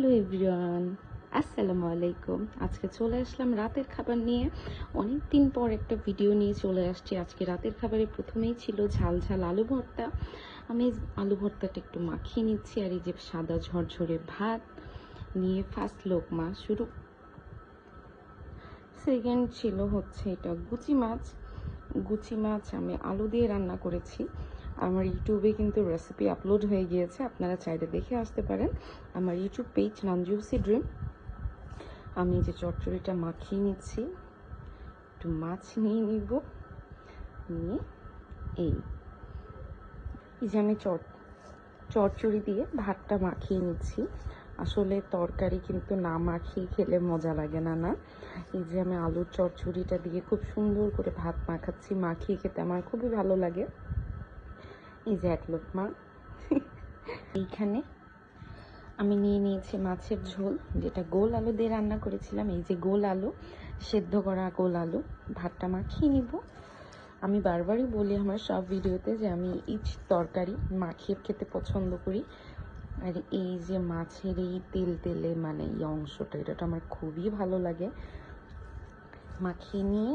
Hello everyone, আসসালামু আলাইকুম। আজকে চলে আসলাম রাতের খাবার নিয়ে। অনেক দিন পর একটা ভিডিও নিয়ে চলে আসছি। আজকে রাতের খাবারে প্রথমেই ছিল ঝাল ঝাল আলু ভর্তা। আমি আলু ভর্তাটা একটু মাখিয়ে নিচ্ছি আর এই যে সাদা ঝরঝরে ভাত নিয়ে ফার্স্ট লোকমা শুরু। সেকেন্ড ছিল হচ্ছে এটা গুচি মাছ। গুচি মাছ আমি আলু দিয়ে রান্না করেছি। আমার ইউটিউবে কিন্তু রেসিপি আপলোড হয়ে গিয়েছে, আপনারা চাইলে দেখে আসতে পারেন। আমার ইউটিউব পেজ নানজুসি ড্রিম আমি যে চচ্চড়িটা মাখিয়ে নিচ্ছি, একটু মাছ নিয়ে নিব। নিয়ে এই এই যে আমি চট, চচ্চড়ি দিয়ে ভাতটা মাখিয়ে নিচ্ছি। আসলে তরকারি কিন্তু না মাখিয়ে খেলে মজা লাগে না না? এই যে আমি আলুর চচ্চড়িটা দিয়ে খুব সুন্দর করে ভাত মাখাচ্ছি, মাখিয়ে খেতে আমার খুবই ভালো লাগে। এই যে এক লোকমা এইখানে আমি নিয়ে নিয়েছি মাছের ঝোল, যেটা গোল আলু দিয়ে রান্না করেছিলাম। এই যে গোল আলু, সেদ্ধ করা গোল আলু, ভাতটা মাখিয়ে নিব। আমি বারবারই বলি আমার সব ভিডিওতে যে আমি ইচ তরকারি মাখিয়ে খেতে পছন্দ করি। আর এই যে মাছের এই তেল তেলে মানে এই অংশটা, এটা আমার খুবই ভালো লাগে। মাখিয়ে নিয়ে